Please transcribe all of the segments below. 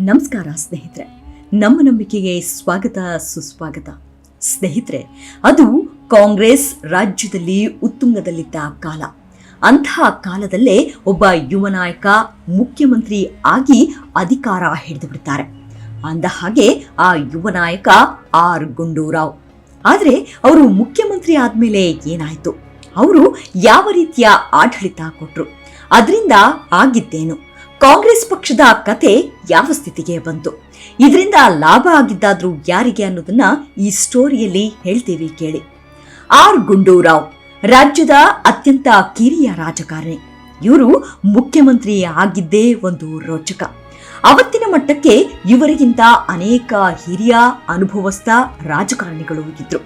ನಮಸ್ಕಾರ ಸ್ನೇಹಿತರೆ. ನಮ್ಮ ನಂಬಿಕೆಗೆ ಸ್ವಾಗತ, ಸುಸ್ವಾಗತ. ಸ್ನೇಹಿತರೆ, ಅದು ಕಾಂಗ್ರೆಸ್ ರಾಜ್ಯದಲ್ಲಿ ಉತ್ತುಂಗದಲ್ಲಿದ್ದ ಕಾಲ. ಅಂತಹ ಕಾಲದಲ್ಲೇ ಒಬ್ಬ ಯುವ ನಾಯಕ, ಮುಖ್ಯಮಂತ್ರಿ ಆಗಿ ಅಧಿಕಾರ ಹಿಡಿದು ಬಿಡ್ತಾರೆ ಅಂದ ಹಾಗೆ ಆ ಯುವ ನಾಯಕ ಆರ್ ಗುಂಡೂರಾವ್. ಆದರೆ ಅವರು ಮುಖ್ಯಮಂತ್ರಿ ಆದಮೇಲೆ ಏನಾಯಿತು? ಅವರು ಯಾವ ರೀತಿಯ ಆಡಳಿತ ಕೊಟ್ಟರು ಅದರಿಂದ ಆಗಿದ್ದೇನು? ಕಾಂಗ್ರೆಸ್ ಪಕ್ಷದ ಕತೆ ಯಾವ ಸ್ಥಿತಿಗೆ ಬಂತು? ಇದರಿಂದ ಲಾಭ ಆಗಿದ್ದಾದ್ರೂ ಯಾರಿಗೆ ಅನ್ನೋದನ್ನ ಈ ಸ್ಟೋರಿಯಲ್ಲಿ ಹೇಳ್ತೀವಿ ಕೇಳಿ. ಆರ್ ಗುಂಡೂರಾವ್, ರಾಜ್ಯದ ಅತ್ಯಂತ ಕಿರಿಯ ರಾಜಕಾರಣಿ. ಇವರು ಮುಖ್ಯಮಂತ್ರಿ ಆಗಿದ್ದೇ ಒಂದು ರೋಚಕ. ಅವತ್ತಿನ ಮಟ್ಟಕ್ಕೆ ಇವರಿಗಿಂತ ಅನೇಕ ಹಿರಿಯ, ಅನುಭವಸ್ಥ ರಾಜಕಾರಣಿಗಳು ಇದ್ರು.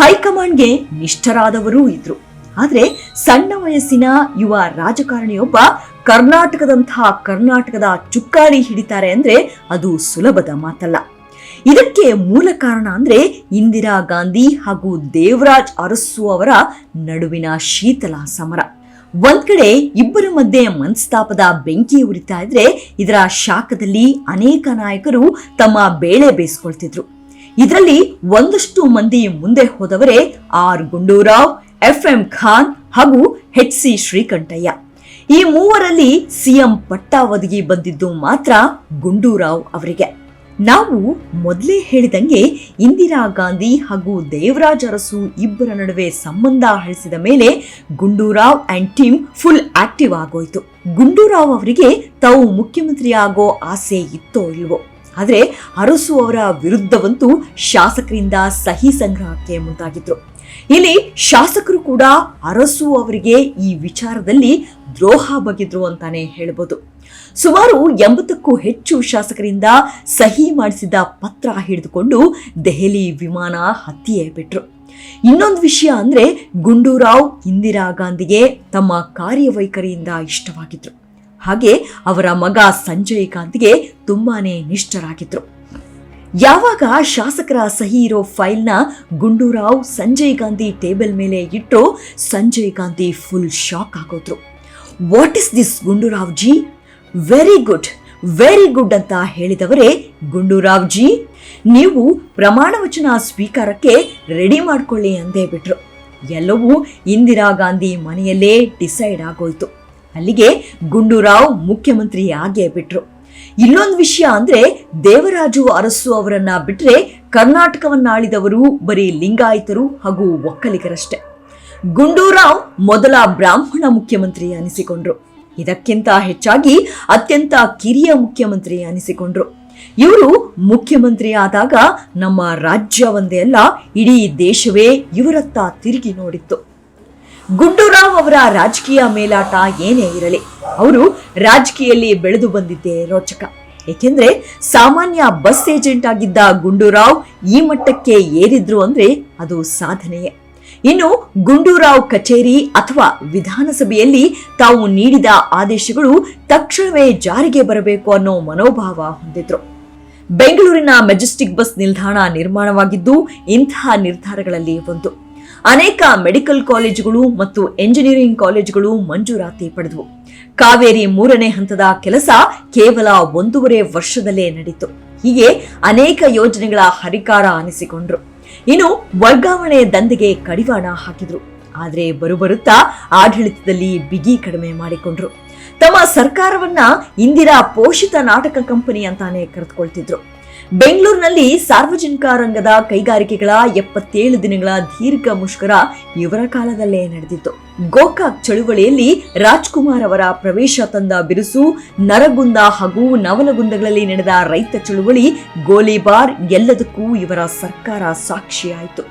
ಹೈಕಮಾಂಡ್ಗೆ ನಿಷ್ಠರಾದವರೂ ಇದ್ರು. ಆದ್ರೆ ಸಣ್ಣ ವಯಸ್ಸಿನ ಯುವ ರಾಜಕಾರಣಿಯೊಬ್ಬ ಕರ್ನಾಟಕದಂತಹ ಕರ್ನಾಟಕದ ಚುಕ್ಕಾಣಿ ಹಿಡಿತಾರೆ ಅಂದ್ರೆ ಅದು ಸುಲಭದ ಮಾತಲ್ಲ. ಇದಕ್ಕೆ ಮೂಲ ಕಾರಣ ಅಂದ್ರೆ ಇಂದಿರಾ ಗಾಂಧಿ ಹಾಗೂ ದೇವರಾಜ್ ಅರಸು ಅವರ ನಡುವಿನ ಶೀತಲ ಸಮರ. ಒಂದ್ ಕಡೆ ಇಬ್ಬರ ಮಧ್ಯೆ ಮನಸ್ತಾಪದ ಬೆಂಕಿ ಉರಿತಾ ಇದ್ರೆ ಇದರ ಶಾಖದಲ್ಲಿ ಅನೇಕ ನಾಯಕರು ತಮ್ಮ ಬೇಳೆ ಬೇಯಿಸ್ಕೊಳ್ತಿದ್ರು ಇದರಲ್ಲಿ ಒಂದಷ್ಟು ಮಂದಿ ಮುಂದೆ ಹೋದವರೇ R Gundu Rao F M Khan ಹಾಗೂ ಹೆಚ್ ಸಿ ಶ್ರೀಕಂಠಯ್ಯ. ಈ ಮೂವರಲ್ಲಿ ಸಿಎಂ ಪಟ್ಟ ಒದಗಿ ಬಂದಿದ್ದು ಮಾತ್ರ ಗುಂಡೂರಾವ್ ಅವರಿಗೆ. ನಾವು ಮೊದಲೇ ಹೇಳಿದಂಗೆ ಇಂದಿರಾ ಗಾಂಧಿ ಹಾಗೂ ದೇವರಾಜ್ ಅರಸು ಇಬ್ಬರ ನಡುವೆ ಸಂಬಂಧ ಹಳಿಸಿದ ಮೇಲೆ Gundu Rao and team full active ಆಗೋಯ್ತು. ಗುಂಡೂರಾವ್ ಅವರಿಗೆ ತಾವು ಮುಖ್ಯಮಂತ್ರಿ ಆಗೋ ಆಸೆ ಇತ್ತೋ ಇಲ್ವೋ? ಆದರೆ ಅರಸು ಅವರ ವಿರುದ್ಧವಂತೂ ಶಾಸಕರಿಂದ ಸಹಿ ಸಂಗ್ರಹಕ್ಕೆ ಮುಂದಾಗಿದ್ರು. ಇಲ್ಲಿ ಶಾಸಕರು ಕೂಡ ಅರಸು ಅವರಿಗೆ ಈ ವಿಚಾರದಲ್ಲಿ ದ್ರೋಹ ಬಗೆದ್ರು ಅಂತಾನೆ ಹೇಳ್ಬೋದು. ಸುಮಾರು ಎಂಬತ್ತಕ್ಕೂ ಹೆಚ್ಚು ಶಾಸಕರಿಂದ ಸಹಿ ಮಾಡಿಸಿದ ಪತ್ರ ಹಿಡಿದುಕೊಂಡು ದೆಹಲಿ ವಿಮಾನ ಹತ್ತಿಯೇ ಬಿಟ್ರು. ಇನ್ನೊಂದು ವಿಷಯ ಅಂದ್ರೆ ಗುಂಡೂರಾವ್ ಇಂದಿರಾ ಗಾಂಧಿಗೆ ತಮ್ಮ ಕಾರ್ಯವೈಖರಿಯಿಂದ ಇಷ್ಟವಾಗಿದ್ರು. ಹಾಗೆ ಅವರ ಮಗ ಸಂಜಯ್ ಗಾಂಧಿಗೆ ತುಂಬಾನೇ ನಿಷ್ಠರಾಗಿದ್ರು. ಯಾವಾಗ ಶಾಸಕರ ಸಹಿ ಇರೋ ಫೈಲ್ನ ಗುಂಡೂರಾವ್ ಸಂಜಯ್ ಗಾಂಧಿ ಟೇಬಲ್ ಮೇಲೆ ಇಟ್ಟರು, Sanjay Gandhi full shock ಆಗೋದ್ರು what is this Gundu Rao ji very good very good ಅಂತ ಹೇಳಿದವರೇ ಗುಂಡೂರಾವ್ ಜಿ ನೀವು ಪ್ರಮಾಣ ವಚನ ಸ್ವೀಕಾರಕ್ಕೆ ರೆಡಿ ಮಾಡ್ಕೊಳ್ಳಿ ಅಂದೇ ಬಿಟ್ರು. ಎಲ್ಲವೂ ಇಂದಿರಾ ಗಾಂಧಿ ಮನೆಯಲ್ಲೇ ಡಿಸೈಡ್ ಆಗೋಯ್ತು. ಅಲ್ಲಿಗೆ ಗುಂಡೂರಾವ್ ಮುಖ್ಯಮಂತ್ರಿ ಆಗೇ ಬಿಟ್ರು. ಇಲ್ಲೊಂದು ವಿಷಯ ಅಂದ್ರೆ ದೇವರಾಜು ಅರಸು ಅವರನ್ನ ಬಿಟ್ರೆ ಕರ್ನಾಟಕವನ್ನಾಳಿದವರು ಬರೀ ಲಿಂಗಾಯತರು ಹಾಗೂ ಒಕ್ಕಲಿಗರಷ್ಟೇ. ಗುಂಡೂರಾವ್ ಮೊದಲ ಬ್ರಾಹ್ಮಣ ಮುಖ್ಯಮಂತ್ರಿ ಅನಿಸಿಕೊಂಡ್ರು. ಇದಕ್ಕಿಂತ ಹೆಚ್ಚಾಗಿ ಅತ್ಯಂತ ಕಿರಿಯ ಮುಖ್ಯಮಂತ್ರಿ ಅನಿಸಿಕೊಂಡ್ರು. ಇವರು ಮುಖ್ಯಮಂತ್ರಿ ಆದಾಗ ನಮ್ಮ ರಾಜ್ಯ ಒಂದೇ ಅಲ್ಲ, ಇಡೀ ದೇಶವೇ ಇವರತ್ತ ತಿರುಗಿ ನೋಡಿತ್ತು. ಗುಂಡೂರಾವ್ ಅವರ ರಾಜಕೀಯ ಮೇಲಾಟ ಏನೇ ಇರಲಿ, ಅವರು ರಾಜಕೀಯಲ್ಲಿ ಬೆಳೆದು ಬಂದಿದ್ದೇ ರೋಚಕ. ಏಕೆಂದ್ರೆ ಸಾಮಾನ್ಯ ಬಸ್ ಏಜೆಂಟ್ ಆಗಿದ್ದ ಗುಂಡೂರಾವ್ ಈ ಮಟ್ಟಕ್ಕೆ ಏರಿದ್ರು ಅಂದ್ರೆ ಅದು ಸಾಧನೆಯೇ. ಇನ್ನು ಗುಂಡೂರಾವ್ ಕಚೇರಿ ಅಥವಾ ವಿಧಾನಸಭೆಯಲ್ಲಿ ತಾವು ನೀಡಿದ ಆದೇಶಗಳು ತಕ್ಷಣವೇ ಜಾರಿಗೆ ಬರಬೇಕು ಅನ್ನೋ ಮನೋಭಾವ ಹೊಂದಿದ್ರು. ಬೆಂಗಳೂರಿನ ಮೆಜೆಸ್ಟಿಕ್ ಬಸ್ ನಿಲ್ದಾಣ ನಿರ್ಮಾಣವಾಗಿದ್ದು ಇಂತಹ ನಿರ್ಧಾರಗಳಲ್ಲಿ ಒಂದು. ಅನೇಕ ಮೆಡಿಕಲ್ ಕಾಲೇಜುಗಳು ಮತ್ತು ಎಂಜಿನಿಯರಿಂಗ್ ಕಾಲೇಜುಗಳು ಮಂಜೂರಾತಿ ಪಡೆದವು. ಕಾವೇರಿ ಮೂರನೇ ಹಂತದ ಕೆಲಸ ಕೇವಲ ಒಂದೂವರೆ ವರ್ಷದಲ್ಲೇ ನಡೀತು. ಹೀಗೆ ಅನೇಕ ಯೋಜನೆಗಳ ಹರಿಕಾರ ಅನಿಸಿಕೊಂಡ್ರು. ಇನ್ನು ವರ್ಗಾವಣೆ ದಂಧೆಗೆ ಕಡಿವಾಣ ಹಾಕಿದ್ರು. ಆದ್ರೆ ಬರುಬರುತ್ತಾ ಆಡಳಿತದಲ್ಲಿ ಬಿಗಿ ಕಡಿಮೆ ಮಾಡಿಕೊಂಡ್ರು. ತಮ್ಮ ಸರ್ಕಾರವನ್ನ ಇಂದಿರಾ ಪೋಷಿತ ನಾಟಕ ಕಂಪನಿ ಅಂತಾನೆ ಕರೆದುಕೊಳ್ತಿದ್ರು. ಬೆಂಗಳೂರಿನಲ್ಲಿ ಸಾರ್ವಜನಿಕ ರಂಗದ ಕೈಗಾರಿಕೆಗಳ ಎಪ್ಪತ್ತೇಳು ದಿನಗಳ ದೀರ್ಘ ಮುಷ್ಕರ ಇವರ ಕಾಲದಲ್ಲೇ ನಡೆದಿತ್ತು. ಗೋಕಾಕ್ ಚಳುವಳಿಯಲ್ಲಿ ರಾಜ್ಕುಮಾರ್ ಅವರ ಪ್ರವೇಶ ತಂದ ಬಿರುಸು, ನರಗುಂದ ಹಾಗೂ ನವಲಗುಂದಗಳಲ್ಲಿ ನಡೆದ ರೈತ ಚಳುವಳಿ, ಗೋಲಿಬಾರ್ ಎಲ್ಲದಕ್ಕೂ ಇವರ ಸರ್ಕಾರ ಸಾಕ್ಷಿಯಾಯಿತು.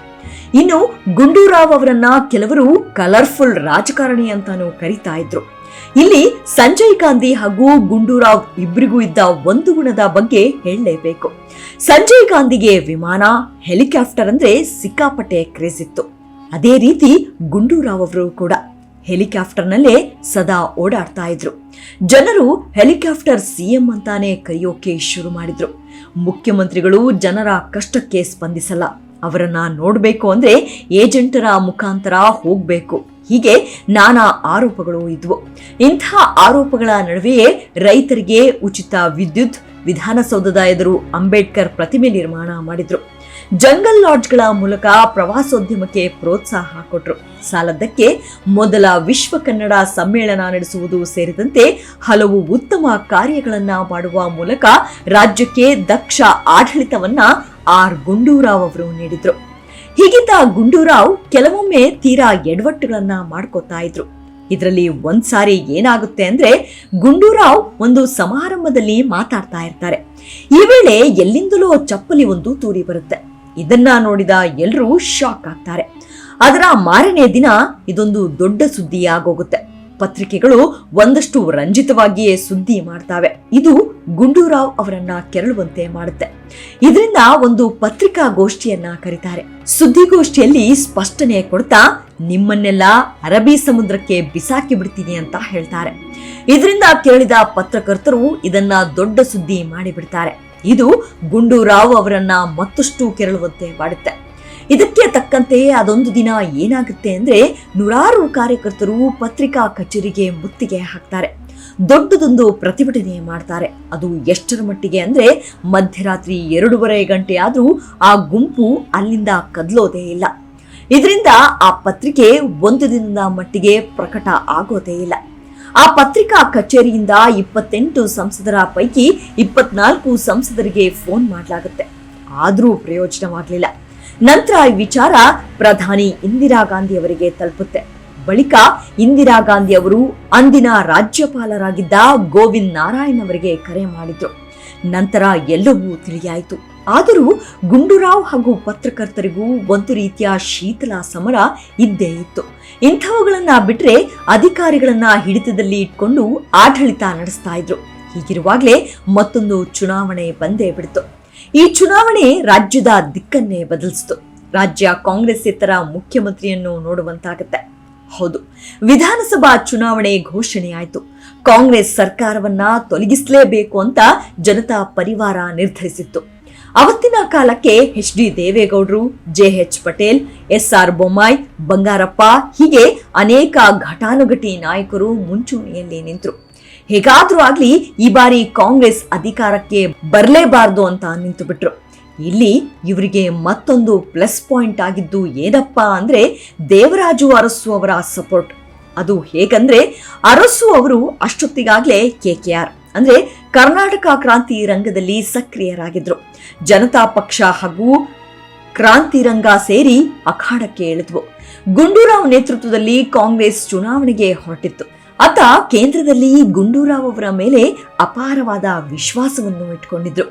ಇನ್ನು ಗುಂಡೂರಾವ್ ಅವರನ್ನ ಕೆಲವರು ಕಲರ್ಫುಲ್ ರಾಜಕಾರಣಿ ಅಂತಾನೂ ಕರೀತಾ ಇದ್ರು. ಇಲ್ಲಿ ಸಂಜಯ್ ಗಾಂಧಿ ಹಾಗೂ ಗುಂಡೂರಾವ್ ಇಬ್ಬರಿಗೂ ಇದ್ದ ಒಂದು ಗುಣದ ಬಗ್ಗೆ ಹೇಳಲೇಬೇಕು. ಸಂಜಯ್ ಗಾಂಧಿಗೆ ವಿಮಾನ, ಹೆಲಿಕಾಪ್ಟರ್ ಅಂದ್ರೆ ಸಿಕ್ಕಾಪಟ್ಟೆ ಕ್ರೇಜ್ ಇತ್ತು. ಅದೇ ರೀತಿ ಗುಂಡೂರಾವ್ ಅವರು ಕೂಡ ಹೆಲಿಕಾಪ್ಟರ್ನಲ್ಲೇ ಸದಾ ಓಡಾಡ್ತಾ ಇದ್ರು. ಜನರು ಹೆಲಿಕಾಪ್ಟರ್ ಸಿಎಂ ಅಂತಾನೆ ಕರೆಯೋಕೆ ಶುರು ಮಾಡಿದ್ರು. ಮುಖ್ಯಮಂತ್ರಿಗಳು ಜನರ ಕಷ್ಟಕ್ಕೆ ಸ್ಪಂದಿಸಲ್ಲ. ಅವರನ್ನ ನೋಡ್ಬೇಕು ಅಂದ್ರೆ ಏಜೆಂಟರ ಮುಖಾಂತರ ಹೋಗ್ಬೇಕು. ಹೀಗೆ ನಾನಾ ಆರೋಪಗಳು ಇದ್ವು. ಇಂಥ ಆರೋಪಗಳ ನಡುವೆಯೇ ರೈತರಿಗೆ ಉಚಿತ ವಿದ್ಯುತ್, ವಿಧಾನಸೌಧದ ಎದುರು ಅಂಬೇಡ್ಕರ್ ಪ್ರತಿಮೆ ನಿರ್ಮಾಣ ಮಾಡಿದ್ರು. ಜಂಗಲ್ ಲಾಡ್ಜ್ಗಳ ಮೂಲಕ ಪ್ರವಾಸೋದ್ಯಮಕ್ಕೆ ಪ್ರೋತ್ಸಾಹ ಕೊಟ್ಟರು ಸಾಲದ್ದಕ್ಕೆ ಮೊದಲ ವಿಶ್ವ ಕನ್ನಡ ಸಮ್ಮೇಳನ ನಡೆಸುವುದು ಸೇರಿದಂತೆ ಹಲವು ಉತ್ತಮ ಕಾರ್ಯಗಳನ್ನು ಮಾಡುವ ಮೂಲಕ ರಾಜ್ಯಕ್ಕೆ ದಕ್ಷ ಆಡಳಿತವನ್ನ ಆರ್ ಗುಂಡೂರಾವ್ ಅವರು ನೀಡಿದ್ರು. ಹೀಗಿದ್ದ ಗುಂಡೂರಾವ್ ಕೆಲವೊಮ್ಮೆ ತೀರಾ ಎಡವಟ್ಟುಗಳನ್ನ ಮಾಡ್ಕೋತಾ ಇದ್ರು. ಇದರಲ್ಲಿ ಒಂದ್ಸಾರಿ ಏನಾಗುತ್ತೆ ಅಂದ್ರೆ ಗುಂಡೂರಾವ್ ಒಂದು ಸಮಾರಂಭದಲ್ಲಿ ಮಾತಾಡ್ತಾ ಇರ್ತಾರೆ. ಈ ವೇಳೆ ಎಲ್ಲಿಂದಲೋ ಚಪ್ಪಲಿ ಒಂದು ತೂರಿ ಬರುತ್ತೆ. ಇದನ್ನ ನೋಡಿದ ಎಲ್ಲರೂ ಶಾಕ್ ಆಗ್ತಾರೆ. ಅದರ ಮಾರನೇ ದಿನ ಇದೊಂದು ದೊಡ್ಡ ಸುದ್ದಿ ಆಗೋಗುತ್ತೆ ಪತ್ರಿಕೆಗಳು ಒಂದಷ್ಟು ರಂಜಿತವಾಗಿಯೇ ಸುದ್ದಿ ಮಾಡ್ತಾವೆ. ಇದು ಗುಂಡೂರಾವ್ ಅವರನ್ನ ಕೆರಳುವಂತೆ ಮಾಡುತ್ತೆ. ಇದರಿಂದ ಒಂದು ಪತ್ರಿಕಾಗೋಷ್ಠಿಯನ್ನ ಕರೀತಾರೆ. ಸುದ್ದಿಗೋಷ್ಠಿಯಲ್ಲಿ ಸ್ಪಷ್ಟನೆ ಕೊಡ್ತಾ, ನಿಮ್ಮನ್ನೆಲ್ಲ ಅರಬಿ ಸಮುದ್ರಕ್ಕೆ ಬಿಸಾಕಿ ಬಿಡ್ತೀನಿ ಅಂತ ಹೇಳ್ತಾರೆ. ಇದರಿಂದ ಕೇಳಿದ ಪತ್ರಕರ್ತರು ಇದನ್ನ ದೊಡ್ಡ ಸುದ್ದಿ ಮಾಡಿಬಿಡ್ತಾರೆ. ಇದು ಗುಂಡೂರಾವ್ ಅವರನ್ನ ಮತ್ತಷ್ಟು ಕೆರಳುವಂತೆ ಮಾಡುತ್ತೆ. ಇದಕ್ಕೆ ತಕ್ಕಂತೆ ಅದೊಂದು ದಿನ ಏನಾಗುತ್ತೆ ಅಂದ್ರೆ ನೂರಾರು ಕಾರ್ಯಕರ್ತರು ಪತ್ರಿಕಾ ಕಚೇರಿಗೆ ಮುತ್ತಿಗೆ ಹಾಕ್ತಾರೆ. ದೊಡ್ಡದೊಂದು ಪ್ರತಿಭಟನೆ ಮಾಡ್ತಾರೆ. ಅದು ಎಷ್ಟರ ಮಟ್ಟಿಗೆ ಅಂದ್ರೆ ಮಧ್ಯರಾತ್ರಿ ಎರಡೂವರೆ ಗಂಟೆ ಆದ್ರೂ ಆ ಗುಂಪು ಅಲ್ಲಿಂದ ಕದಲೋದೇ ಇಲ್ಲ. ಇದರಿಂದ ಆ ಪತ್ರಿಕೆ ಒಂದು ದಿನದ ಮಟ್ಟಿಗೆ ಪ್ರಕಟ ಆಗೋದೇ ಇಲ್ಲ. ಆ ಪತ್ರಿಕಾ ಕಚೇರಿಯಿಂದ ಇಪ್ಪತ್ತೆಂಟು ಸಂಸದರ ಪೈಕಿ ಇಪ್ಪತ್ನಾಲ್ಕು ಸಂಸದರಿಗೆ ಫೋನ್ ಮಾಡಲಾಗುತ್ತೆ. ಆದರೂ ಪ್ರಯೋಜನವಾಗಲಿಲ್ಲ. ನಂತರ ಈ ವಿಚಾರ ಪ್ರಧಾನಿ ಇಂದಿರಾ ಗಾಂಧಿ ಅವರಿಗೆ ತಲುಪುತ್ತೆ. ಬಳಿಕ ಇಂದಿರಾ ಗಾಂಧಿ ಅವರು ಅಂದಿನ ರಾಜ್ಯಪಾಲರಾಗಿದ್ದ ಗೋವಿಂದ್ ನಾರಾಯಣ್ ಅವರಿಗೆ ಕರೆ ಮಾಡಿದ್ರು. ನಂತರ ಎಲ್ಲವೂ ತಿಳಿಯಾಯಿತು. ಆದರೂ ಗುಂಡೂರಾವ್ ಹಾಗೂ ಪತ್ರಕರ್ತರಿಗೂ ಒಂದು ರೀತಿಯ ಶೀತಲ ಸಮರ ಇದ್ದೇ ಇತ್ತು. ಇಂಥವುಗಳನ್ನ ಬಿಟ್ಟರೆ ಅಧಿಕಾರಿಗಳನ್ನ ಹಿಡಿತದಲ್ಲಿ ಇಟ್ಕೊಂಡು ಆಡಳಿತ ನಡೆಸ್ತಾ ಇದ್ರು. ಹೀಗಿರುವಾಗಲೇ ಮತ್ತೊಂದು ಚುನಾವಣೆ ಬಂದೇ ಬಿಡ್ತು. ಈ ಚುನಾವಣೆ ರಾಜ್ಯದ ದಿಕ್ಕನ್ನೇ ಬದಲಿಸಿತು. ರಾಜ್ಯ ಕಾಂಗ್ರೆಸ್ ಇತರ ಮುಖ್ಯಮಂತ್ರಿಯನ್ನು ನೋಡುವಂತಾಗತ್ತೆ. ಹೌದು, ವಿಧಾನಸಭಾ ಚುನಾವಣೆ ಘೋಷಣೆಯಾಯಿತು ಕಾಂಗ್ರೆಸ್ ಸರ್ಕಾರವನ್ನ ತೊಲಗಿಸಲೇಬೇಕು ಅಂತ ಜನತಾ ಪರಿವಾರ ನಿರ್ಧರಿಸಿತ್ತು. ಅವತ್ತಿನ ಕಾಲಕ್ಕೆ ಎಚ್ ಡಿ ದೇವೇಗೌಡರು, J H Patel, S R Bommai, Bangarappa ಹೀಗೆ ಅನೇಕ ಘಟಾನುಘಟಿ ನಾಯಕರು ಮುಂಚೂಣಿಯಲ್ಲಿ ನಿಂತರು. ಹೇಗಾದ್ರೂ ಆಗ್ಲಿ ಈ ಬಾರಿ ಕಾಂಗ್ರೆಸ್ ಅಧಿಕಾರಕ್ಕೆ ಬರಲೇಬಾರದು ಅಂತ ನಿಂತು ಬಿಟ್ರು ಇಲ್ಲಿ ಇವರಿಗೆ ಮತ್ತೊಂದು ಪ್ಲಸ್ ಪಾಯಿಂಟ್ ಆಗಿದ್ದು ಏನಪ್ಪ ಅಂದ್ರೆ ದೇವರಾಜು ಅರಸು ಅವರ ಸಪೋರ್ಟ್ ಅದು ಹೇಗಂದ್ರೆ ಅರಸು ಅವರು ಅಷ್ಟೊತ್ತಿಗಾಗ್ಲೇ ಕೆ ಕೆ ಆರ್ ಅಂದ್ರೆ ಕರ್ನಾಟಕ ಕ್ರಾಂತಿ ರಂಗದಲ್ಲಿ ಸಕ್ರಿಯರಾಗಿದ್ರು. ಜನತಾ ಪಕ್ಷ ಹಾಗೂ ಕ್ರಾಂತಿ ರಂಗ ಸೇರಿ ಅಖಾಡಕ್ಕೆ ಇಳಿದ್ವು. ಗುಂಡೂರಾವ್ ನೇತೃತ್ವದಲ್ಲಿ ಕಾಂಗ್ರೆಸ್ ಚುನಾವಣೆಗೆ ಹೊರಟಿತ್ತು. ಆತ ಕೇಂದ್ರದಲ್ಲಿ ಗುಂಡೂರಾವ್ ಅವರ ಮೇಲೆ ಅಪಾರವಾದ ವಿಶ್ವಾಸವನ್ನು ಇಟ್ಕೊಂಡಿದ್ರು.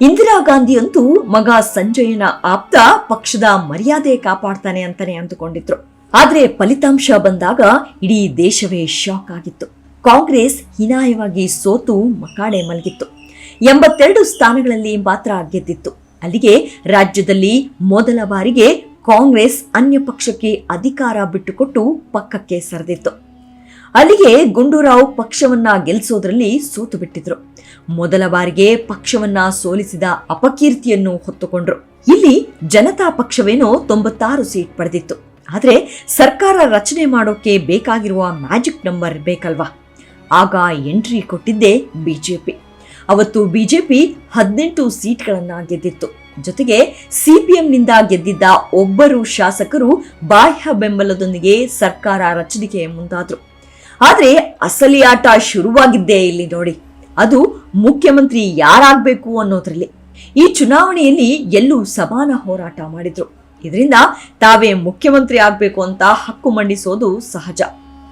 ಇಂದಿರಾ ಗಾಂಧಿ ಅಂತೂ ಮಗ ಸಂಜಯನ ಆಪ್ತ ಪಕ್ಷದ ಮರ್ಯಾದೆ ಕಾಪಾಡ್ತಾನೆ ಅಂತಾನೆ ಅಂದುಕೊಂಡಿದ್ರು. ಆದರೆ ಫಲಿತಾಂಶ ಬಂದಾಗ ಇಡೀ ದೇಶವೇ ಶಾಕ್ ಆಗಿತ್ತು. ಕಾಂಗ್ರೆಸ್ ಹೀನಾಯವಾಗಿ ಸೋತು ಮಕಾಡೆ ಮಲಗಿತ್ತು. ಎಂಬತ್ತೆರಡು ಸ್ಥಾನಗಳಲ್ಲಿ ಮಾತ್ರ ಗೆದ್ದಿತ್ತು. ಅಲ್ಲಿಗೆ ರಾಜ್ಯದಲ್ಲಿ ಮೊದಲ ಬಾರಿಗೆ ಕಾಂಗ್ರೆಸ್ ಅನ್ಯ ಪಕ್ಷಕ್ಕೆ ಅಧಿಕಾರ ಬಿಟ್ಟುಕೊಟ್ಟು ಪಕ್ಕಕ್ಕೆ ಸರಿದಿತ್ತು. ಅಲ್ಲಿಗೆ ಗುಂಡೂರಾವ್ ಪಕ್ಷವನ್ನ ಗೆಲ್ಲಿಸೋದ್ರಲ್ಲಿ ಸೋತು ಬಿಟ್ಟಿದ್ರು. ಮೊದಲ ಬಾರಿಗೆ ಪಕ್ಷವನ್ನ ಸೋಲಿಸಿದ ಅಪಕೀರ್ತಿಯನ್ನು ಹೊತ್ತುಕೊಂಡ್ರು. ಇಲ್ಲಿ ಜನತಾ ಪಕ್ಷವೇನೋ ತೊಂಬತ್ತಾರು ಸೀಟ್ ಪಡೆದಿತ್ತು. ಆದ್ರೆ ಸರ್ಕಾರ ರಚನೆ ಮಾಡೋಕೆ ಬೇಕಾಗಿರುವ ಮ್ಯಾಜಿಕ್ ನಂಬರ್ ಬೇಕಲ್ವಾ? ಆಗ ಎಂಟ್ರಿ ಕೊಟ್ಟಿದ್ದೇ ಬಿಜೆಪಿ. ಅವತ್ತು ಬಿಜೆಪಿ ಹದಿನೆಂಟು ಸೀಟ್ಗಳನ್ನ ಗೆದ್ದಿತ್ತು. ಜೊತೆಗೆ ಸಿಪಿಎಂನಿಂದ ಗೆದ್ದಿದ್ದ ಒಬ್ಬರು ಶಾಸಕರು ಬಾಹ್ಯ ಬೆಂಬಲದೊಂದಿಗೆ ಸರ್ಕಾರ ರಚನೆಗೆ ಮುಂದಾದ್ರು. ಆದ್ರೆ ಅಸಲಿ ಆಟ ಶುರುವಾಗಿದ್ದೇ ಇಲ್ಲಿ ನೋಡಿ. ಅದು ಮುಖ್ಯಮಂತ್ರಿ ಯಾರಾಗಬೇಕು ಅನ್ನೋದ್ರಲ್ಲಿ. ಈ ಚುನಾವಣೆಯಲ್ಲಿ ಎಲ್ಲೂ ಸಮಾನ ಹೋರಾಟ ಮಾಡಿದ್ರು. ಇದರಿಂದ ತಾವೇ ಮುಖ್ಯಮಂತ್ರಿ ಆಗ್ಬೇಕು ಅಂತ ಹಕ್ಕು ಮಂಡಿಸೋದು ಸಹಜ.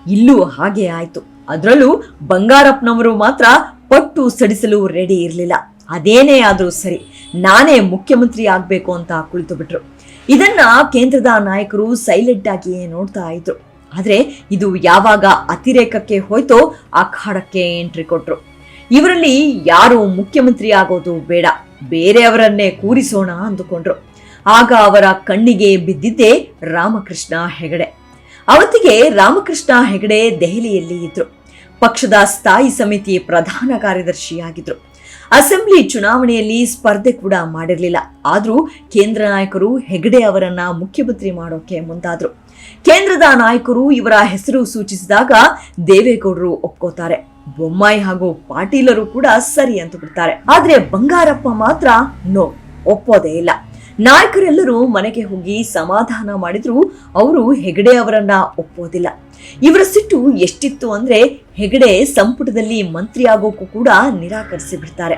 ಇಲ್ಲೂ ಹಾಗೆ ಆಯ್ತು. ಅದರಲ್ಲೂ ಬಂಗಾರಪ್ಪನವರು ಮಾತ್ರ ಪಟ್ಟು ಸಡಿಸಲು ರೆಡಿ ಇರಲಿಲ್ಲ. ಅದೇನೇ ಆದ್ರೂ ಸರಿ, ನಾನೇ ಮುಖ್ಯಮಂತ್ರಿ ಆಗಬೇಕು ಅಂತ ಕುಳಿತು ಬಿಟ್ರು ಇದನ್ನ ಕೇಂದ್ರದ ನಾಯಕರು ಸೈಲೆಂಟ್ ಆಗಿಯೇ ನೋಡ್ತಾ ಇದ್ರು. ಆದ್ರೆ ಇದು ಯಾವಾಗ ಅತಿರೇಕಕ್ಕೆ ಹೋಯ್ತೋ ಅಖಾಡಕ್ಕೆ ಎಂಟ್ರಿ ಕೊಟ್ರು. ಇವರಲ್ಲಿ ಯಾರು ಮುಖ್ಯಮಂತ್ರಿ ಆಗೋದು ಬೇಡ ಬೇರೆಯವರನ್ನೇ ಕೂರಿಸೋಣ ಅಂದುಕೊಂಡ್ರು. ಆಗ ಅವರ ಕಣ್ಣಿಗೆ ಬಿದ್ದಿದ್ದೇ ರಾಮಕೃಷ್ಣ ಹೆಗಡೆ. ಅವತ್ತಿಗೆ ರಾಮಕೃಷ್ಣ ಹೆಗಡೆ ದೆಹಲಿಯಲ್ಲಿ ಇದ್ರು. ಪಕ್ಷದ ಸ್ಥಾಯಿ ಸಮಿತಿ ಪ್ರಧಾನ ಕಾರ್ಯದರ್ಶಿಯಾಗಿದ್ರು. ಅಸೆಂಬ್ಲಿ ಚುನಾವಣೆಯಲ್ಲಿ ಸ್ಪರ್ಧೆ ಕೂಡ ಮಾಡಿರಲಿಲ್ಲ. ಆದರೂ ಕೇಂದ್ರ ನಾಯಕರು ಹೆಗಡೆ ಅವರನ್ನ ಮುಖ್ಯಮಂತ್ರಿ ಮಾಡೋಕೆ ಮುಂದಾದ್ರು. ಕೇಂದ್ರದ ನಾಯಕರು ಇವರ ಹೆಸರು ಸೂಚಿಸಿದಾಗ ದೇವೇಗೌಡರು ಒಪ್ಕೋತಾರೆ. ಬೊಮ್ಮಾಯಿ ಹಾಗೂ ಪಾಟೀಲರು ಕೂಡ ಸರಿ ಅಂತ ಬಿಡ್ತಾರೆ ಆದ್ರೆ ಬಂಗಾರಪ್ಪ ಮಾತ್ರ ನೋ, ಒಪ್ಪೋದೇ ಇಲ್ಲ. ನಾಯಕರೆಲ್ಲರೂ ಮನೆಗೆ ಹೋಗಿ ಸಮಾಧಾನ ಮಾಡಿದ್ರು. ಅವರು ಹೆಗಡೆ ಅವರನ್ನ ಒಪ್ಪೋದಿಲ್ಲ ಇವರ ಸಿಟ್ಟು ಎಷ್ಟಿತ್ತು ಅಂದ್ರೆ ಹೆಗಡೆ ಸಂಪುಟದಲ್ಲಿ ಮಂತ್ರಿಯಾಗೋಕ್ಕೂ ಕೂಡ ನಿರಾಕರಿಸಿ ಬಿಡ್ತಾರೆ.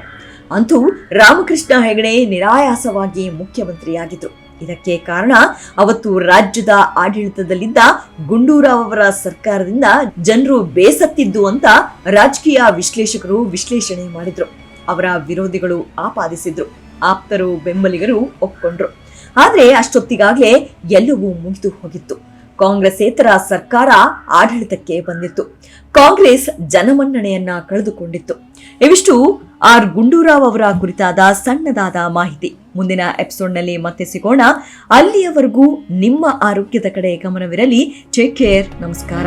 ಅಂತೂ ರಾಮಕೃಷ್ಣ ಹೆಗಡೆ ನಿರಾಯಾಸವಾಗಿ ಮುಖ್ಯಮಂತ್ರಿಯಾಗಿದ್ರು. ಇದಕ್ಕೆ ಕಾರಣ ಅವತ್ತು ರಾಜ್ಯದ ಆಡಳಿತದಲ್ಲಿದ್ದ ಗುಂಡೂರಾವ್ ಅವರ ಸರ್ಕಾರದಿಂದ ಜನರು ಬೇಸತ್ತಿದ್ದು ಅಂತ ರಾಜಕೀಯ ವಿಶ್ಲೇಷಕರು ವಿಶ್ಲೇಷಣೆ ಮಾಡಿದ್ರು. ಅವರ ವಿರೋಧಿಗಳು ಆಪಾದಿಸಿದ್ರು. ಆಪ್ತರು ಬೆಂಬಲಿಗರು ಒಪ್ಕೊಂಡ್ರು. ಆದ್ರೆ ಅಷ್ಟೊತ್ತಿಗಾಗಲೇ ಎಲ್ಲವೂ ಮುಗಿದು ಹೋಗಿತ್ತು. ಕಾಂಗ್ರೆಸ್ಸೇತರ ಸರ್ಕಾರ ಆಡಳಿತಕ್ಕೆ ಬಂದಿತ್ತು. ಕಾಂಗ್ರೆಸ್ ಜನಮನ್ನಣೆಯನ್ನ ಕಳೆದುಕೊಂಡಿತ್ತು. ಇವಿಷ್ಟು ಆರ್ ಗುಂಡೂರಾವ್ ಅವರ ಕುರಿತಾದ ಸಣ್ಣದಾದ ಮಾಹಿತಿ. ಮುಂದಿನ ಎಪಿಸೋಡ್ನಲ್ಲಿ ಮತ್ತೆ ಸಿಗೋಣ. ಅಲ್ಲಿಯವರೆಗೂ ನಿಮ್ಮ ಆರೋಗ್ಯದ ಕಡೆ ಗಮನವಿರಲಿ. ಟೇಕ್ ಕೇರ್ ನಮಸ್ಕಾರ.